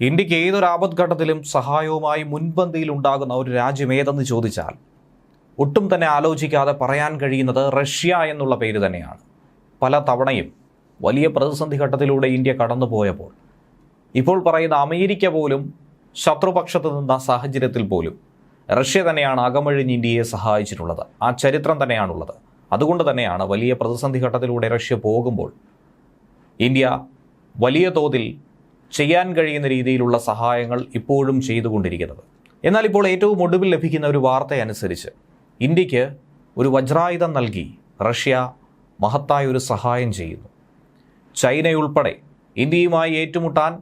ഇന്ത്യയ്ക്ക് ഏതൊരു ആപത്ഘട്ടത്തിലും സഹായവുമായി മുൻപന്തിയിൽ ഉണ്ടാകുന്ന ഒരു രാജ്യം ഏതെന്ന് ചോദിച്ചാൽ ഒട്ടും തന്നെ ആലോചിക്കാതെ പറയാൻ കഴിയുന്നത് റഷ്യ എന്നുള്ള പേര് തന്നെയാണ്. പല തവണയും വലിയ പ്രതിസന്ധി ഘട്ടത്തിലൂടെ ഇന്ത്യ കടന്നുപോയപ്പോൾ ഇപ്പോൾ പറയുന്ന അമേരിക്ക പോലും ശത്രുപക്ഷത്ത് നിന്ന സാഹചര്യത്തിൽ പോലും റഷ്യ തന്നെയാണ് അകമഴിഞ്ഞ് ഇന്ത്യയെ സഹായിച്ചിട്ടുള്ളത്. ആ ചരിത്രം തന്നെയാണുള്ളത്. അതുകൊണ്ട് തന്നെയാണ് വലിയ പ്രതിസന്ധി ഘട്ടത്തിലൂടെ റഷ്യ പോകുമ്പോൾ ഇന്ത്യ വലിയ തോതിൽ ചെയ്യാൻ കഴിയുന്ന രീതിയിലുള്ള സഹായങ്ങൾ ഇപ്പോഴും ചെയ്തുകൊണ്ടിരിക്കുന്നത്. എന്നാൽ ഇപ്പോൾ ഏറ്റവും ഒടുവിൽ ലഭിക്കുന്ന ഒരു വാർത്തയനുസരിച്ച് ഇന്ത്യയ്ക്ക് ഒരു വജ്രായുധം നൽകി റഷ്യ മഹത്തായ ഒരു സഹായം ചെയ്യുന്നു. ചൈനയുൾപ്പെടെ ഇന്ത്യയുമായി ഏറ്റുമുട്ടാൻ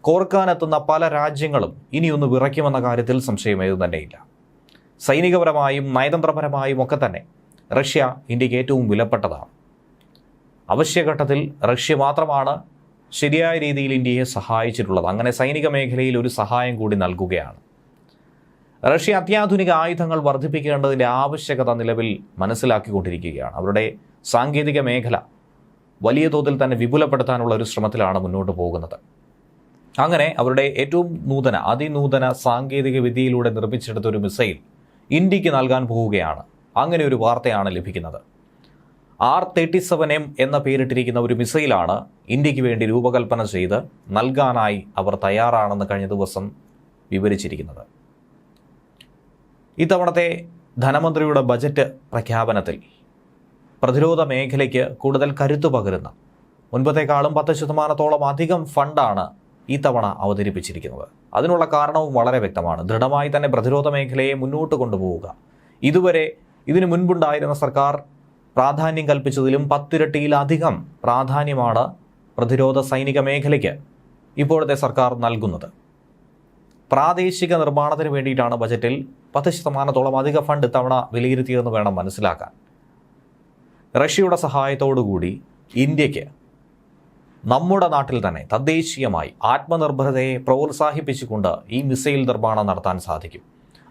കോർക്കാനെത്തുന്ന പല രാജ്യങ്ങളും ഇനിയൊന്ന് വിറയ്ക്കുമെന്ന കാര്യത്തിൽ സംശയമേതു തന്നെയില്ല. സൈനികപരമായും നയതന്ത്രപരമായും ഒക്കെ തന്നെ റഷ്യ ഇന്ത്യയ്ക്ക് ഏറ്റവും വിലപ്പെട്ടതാണ്. അവശ്യഘട്ടത്തിൽ റഷ്യ മാത്രമാണ് ശരിയായ രീതിയിൽ ഇന്ത്യയെ സഹായിച്ചിട്ടുള്ളത്. അങ്ങനെ സൈനിക മേഖലയിൽ ഒരു സഹായം കൂടി നൽകുകയാണ്. റഷ്യ അത്യാധുനിക ആയുധങ്ങൾ വർദ്ധിപ്പിക്കേണ്ടതിന്റെ ആവശ്യകത നിലവിൽ മനസ്സിലാക്കിക്കൊണ്ടിരിക്കുകയാണ്. അവരുടെ സാങ്കേതിക മേഖല വലിയ തോതിൽ തന്നെ വിപുലപ്പെടുത്താനുള്ള ഒരു ശ്രമത്തിലാണ് മുന്നോട്ട് പോകുന്നത്. അങ്ങനെ അവരുടെ ഏറ്റവും നൂതന അതിനൂതന സാങ്കേതിക വിദ്യയിലൂടെ നിർമ്മിച്ചെടുത്ത ഒരു മിസൈൽ ഇന്ത്യയ്ക്ക് നൽകാൻ പോവുകയാണ് അങ്ങനെ ഒരു വാർത്തയാണ് ലഭിക്കുന്നത്. ആർ തേർട്ടി സെവൻ എം എന്ന പേരിട്ടിരിക്കുന്ന ഒരു മിസൈലാണ് ഇന്ത്യയ്ക്ക് വേണ്ടി രൂപകൽപ്പന ചെയ്ത് നൽകാനായി അവർ തയ്യാറാണെന്ന് കഴിഞ്ഞ ദിവസം വിവരിച്ചിരിക്കുന്നത്. ഇത്തവണത്തെ ധനമന്ത്രിയുടെ ബജറ്റ് പ്രഖ്യാപനത്തിൽ പ്രതിരോധ മേഖലയ്ക്ക് കൂടുതൽ കരുത്തു പകരുന്ന മുൻപത്തേക്കാളും പത്ത് ശതമാനത്തോളം അധികം ഫണ്ടാണ് ഈ തവണ അവതരിപ്പിച്ചിരിക്കുന്നത്. അതിനുള്ള കാരണവും വളരെ വ്യക്തമാണ്. ദൃഢമായി തന്നെ പ്രതിരോധ മേഖലയെ മുന്നോട്ട് കൊണ്ടുപോവുക. ഇതുവരെ ഇതിനു മുൻപുണ്ടായിരുന്ന സർക്കാർ പ്രാധാന്യം കൽപ്പിച്ചതിലും പത്തിരട്ടിയിലധികം പ്രാധാന്യമാണ് പ്രതിരോധ സൈനിക മേഖലയ്ക്ക് ഇപ്പോഴത്തെ സർക്കാർ നൽകുന്നത്. പ്രാദേശിക നിർമ്മാണത്തിന് വേണ്ടിയിട്ടാണ് ബജറ്റിൽ പത്ത് ശതമാനത്തോളം അധിക ഫണ്ട് ഇത്തവണ വിലയിരുത്തിയതെന്ന് വേണം മനസ്സിലാക്കാൻ. റഷ്യയുടെ സഹായത്തോടുകൂടി ഇന്ത്യയ്ക്ക് നമ്മുടെ നാട്ടിൽ തന്നെ തദ്ദേശീയമായി ആത്മനിർഭരതയെ പ്രോത്സാഹിപ്പിച്ചുകൊണ്ട് ഈ മിസൈൽ നിർമ്മാണം നടത്താൻ സാധിക്കും.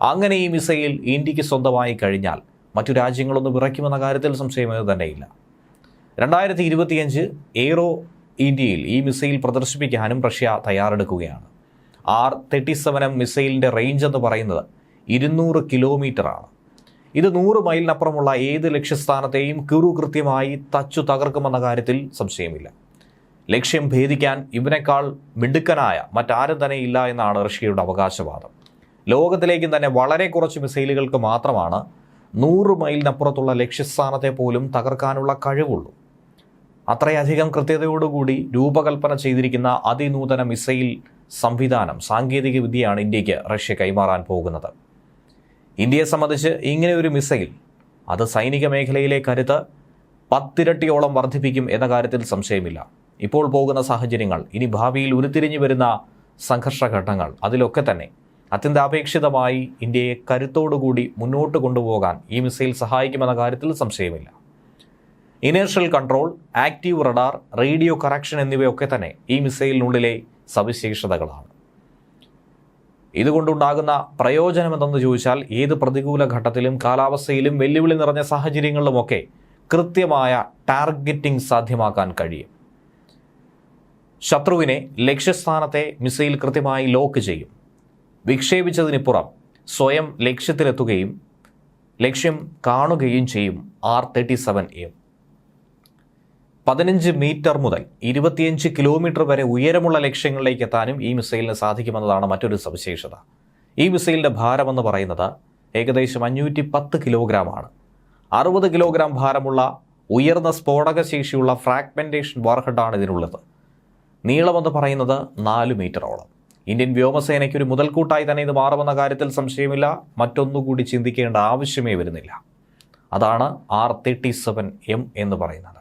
അങ്ങനെ ഈ മിസൈൽ ഇന്ത്യയ്ക്ക് സ്വന്തമായി കഴിഞ്ഞാൽ മറ്റു രാജ്യങ്ങളൊന്ന് വിറയ്ക്കുമെന്ന കാര്യത്തിൽ സംശയമേ തന്നെയില്ല. രണ്ടായിരത്തി ഇരുപത്തിയഞ്ച് എയ്റോ ഇന്ത്യയിൽ ഈ മിസൈൽ പ്രദർശിപ്പിക്കാനും റഷ്യ തയ്യാറെടുക്കുകയാണ്. ആർ തേർട്ടി സെവൻ എം മിസൈലിന്റെ റേഞ്ച് എന്ന് പറയുന്നത് ഇരുന്നൂറ് കിലോമീറ്ററാണ്. ഇത് നൂറ് മൈലിനപ്പുറമുള്ള ഏത് ലക്ഷ്യസ്ഥാനത്തെയും കിറു കൃത്യമായി തച്ചു തകർക്കുമെന്ന കാര്യത്തിൽ സംശയമില്ല. ലക്ഷ്യം ഭേദിക്കാൻ ഇവനേക്കാൾ മിടുക്കനായ മറ്റാരും തന്നെ ഇല്ല എന്നാണ് റഷ്യയുടെ അവകാശവാദം. ലോകത്തിലേക്കും തന്നെ വളരെ കുറച്ച് മിസൈലുകൾക്ക് മാത്രമാണ് നൂറ് മൈലിനപ്പുറത്തുള്ള ലക്ഷ്യസ്ഥാനത്തെ പോലും തകർക്കാനുള്ള കഴിവുള്ളൂ. അത്രയധികം കൃത്യതയോടുകൂടി രൂപകൽപ്പന ചെയ്തിരിക്കുന്ന അതിനൂതന മിസൈൽ സംവിധാനം സാങ്കേതിക വിദ്യയാണ് ഇന്ത്യയ്ക്ക് റഷ്യ കൈമാറാൻ പോകുന്നത്. ഇന്ത്യയെ സംബന്ധിച്ച് ഇങ്ങനെ ഒരു മിസൈൽ അത് സൈനിക മേഖലയിലെ കരുത്ത് പത്തിരട്ടിയോളം വർദ്ധിപ്പിക്കും എന്ന കാര്യത്തിൽ സംശയമില്ല. ഇപ്പോൾ പോകുന്ന സാഹചര്യങ്ങൾ ഇനി ഭാവിയിൽ ഉരുത്തിരിഞ്ഞു വരുന്ന സംഘർഷഘട്ടങ്ങൾ അതിലൊക്കെ തന്നെ അത്യന്താപേക്ഷിതമായി ഇന്ത്യയെ കരുത്തോടുകൂടി മുന്നോട്ട് കൊണ്ടുപോകാൻ ഈ മിസൈൽ സഹായിക്കുമെന്ന കാര്യത്തിൽ സംശയമില്ല. Inertial control active radar radio correction എന്നിവയൊക്കെ തന്നെ ഈ മിസൈലിനുള്ളിലെ സവിശേഷതകളാണ്. ഇതുകൊണ്ടുണ്ടാകുന്ന പ്രയോജനം എന്തെന്ന് ചോദിച്ചാൽ ഏത് പ്രതികൂല ഘട്ടത്തിലും കാലാവസ്ഥയിലും വെല്ലുവിളി നിറഞ്ഞ സാഹചര്യങ്ങളിലുമൊക്കെ കൃത്യമായ ടാർഗറ്റിംഗ് സാധ്യമാക്കാൻ കഴിയും. ശത്രുവിനെ ലക്ഷ്യസ്ഥാനത്തെ മിസൈൽ കൃത്യമായി ലോക്ക് ചെയ്യും. വിക്ഷേപിച്ചതിനിപ്പുറം സ്വയം ലക്ഷ്യത്തിലെത്തുകയും ലക്ഷ്യം കാണുകയും ചെയ്യും ആർ തേർട്ടി സെവൻ എം. പതിനഞ്ച് മീറ്റർ മുതൽ ഇരുപത്തിയഞ്ച് കിലോമീറ്റർ വരെ ഉയരമുള്ള ലക്ഷ്യങ്ങളിലേക്ക് എത്താനും ഈ മിസൈലിന് സാധിക്കുമെന്നതാണ് മറ്റൊരു സവിശേഷത. ഈ മിസൈലിന്റെ ഭാരമെന്ന് പറയുന്നത് ഏകദേശം അഞ്ഞൂറ്റി പത്ത് കിലോഗ്രാമാണ്. അറുപത് കിലോഗ്രാം ഭാരമുള്ള ഉയർന്ന സ്ഫോടക ശേഷിയുള്ള ഫ്രാഗ്മെന്റേഷൻ വാർഹെഡാണ് ഇതിനുള്ളത്. നീളമെന്ന് പറയുന്നത് നാല് മീറ്ററോളം. ഇന്ത്യൻ വ്യോമസേനയ്ക്ക് ഒരു മുതൽക്കൂട്ടായി തന്നെ ഇത് മാറുമെന്ന കാര്യത്തിൽ സംശയമില്ല. മറ്റൊന്നുകൂടി ചിന്തിക്കേണ്ട ആവശ്യമേ വരുന്നില്ല. അതാണ് ആർ തേർട്ടി സെവൻ എം എന്ന് പറയുന്നത്.